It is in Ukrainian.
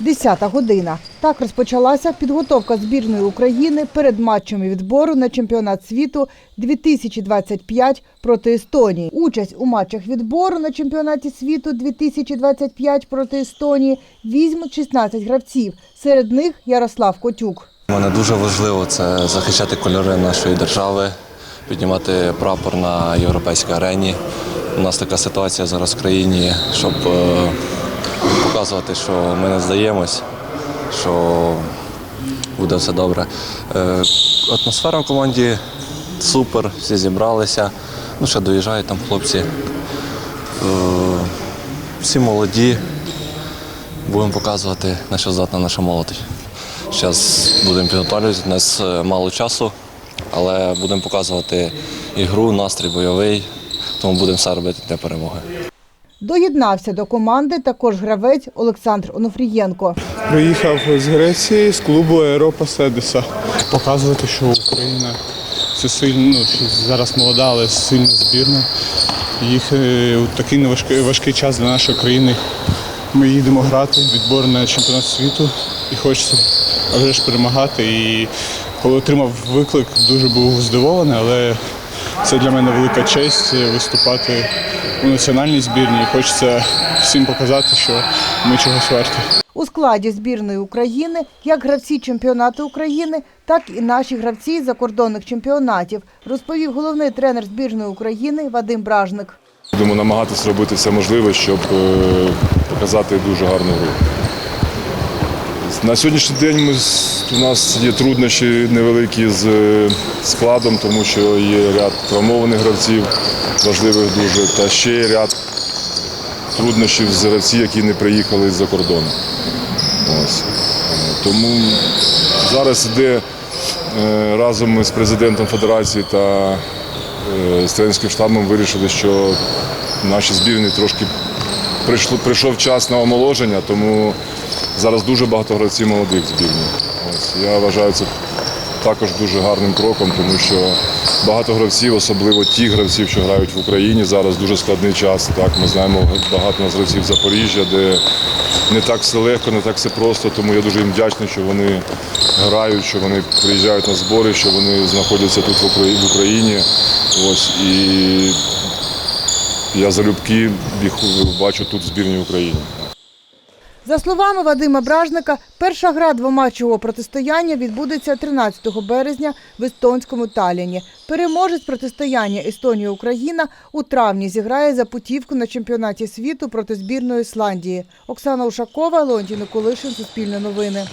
10 година. Так розпочалася підготовка збірної України перед матчами відбору на чемпіонат світу 2025 проти Естонії. Участь у матчах відбору на чемпіонаті світу 2025 проти Естонії візьмуть 16 гравців. Серед них Ярослав Котюк. Мене дуже важливо це захищати кольори нашої держави, піднімати прапор на європейській арені. У нас така ситуація зараз в країні, щоб е, показувати, що ми не здаємось, що буде все добре. Е, атмосфера в команді супер, всі зібралися. Ну, ще доїжджають там хлопці. Е, всі молоді. Будемо показувати, на що здатна наша молодь. Зараз будемо підготовлюватися, у нас е, мало часу, але будемо показувати ігру, настрій бойовий, тому будемо все робити для перемоги. Доєднався до команди також гравець Олександр Онуфрієнко. Приїхав з Греції з клубу Аеропа Седеса. Показувати, що Україна це сильно, ну, зараз молода, але сильна збірна. Їх е, у такий неважкий важкий час для нашої країни. Ми їдемо грати відбор на чемпіонат світу і хочеться а вже ж перемагати. І коли отримав виклик, дуже був здивований, але це для мене велика честь виступати у національній збірні. Хочеться всім показати, що ми чогось варті. У складі збірної України як гравці чемпіонату України, так і наші гравці закордонних чемпіонатів, розповів головний тренер збірної України Вадим Бражник. Будемо намагатися робити все можливе, щоб е, показати дуже гарну гру. На сьогоднішній день ми, у нас є труднощі невеликі з е, складом, тому що є ряд травмованих гравців, важливих дуже, та ще є ряд труднощів з гравців, які не приїхали з-за кордону. Ось. Тому зараз йде е, разом з президентом Федерації та е, з тренерським штабом вирішили, що наші збірні трошки прийшло, прийшов час на омоложення, тому зараз дуже багато гравців молодих збірні. Ось. Я вважаю це також дуже гарним кроком, тому що багато гравців, особливо ті гравців, що грають в Україні, зараз дуже складний час. Так, ми знаємо багато нас гравців Запоріжжя, де не так все легко, не так все просто, тому я дуже їм вдячний, що вони грають, що вони приїжджають на збори, що вони знаходяться тут в Україні. Ось, і я залюбки їх бачу тут в збірній України. За словами Вадима Бражника, перша гра двоматчевого протистояння відбудеться 13 березня в естонському Талліні. Переможець протистояння Естонія-Україна у травні зіграє за путівку на чемпіонаті світу проти збірної Ісландії. Оксана Ушакова, Леонтій Николишин, Суспільне новини.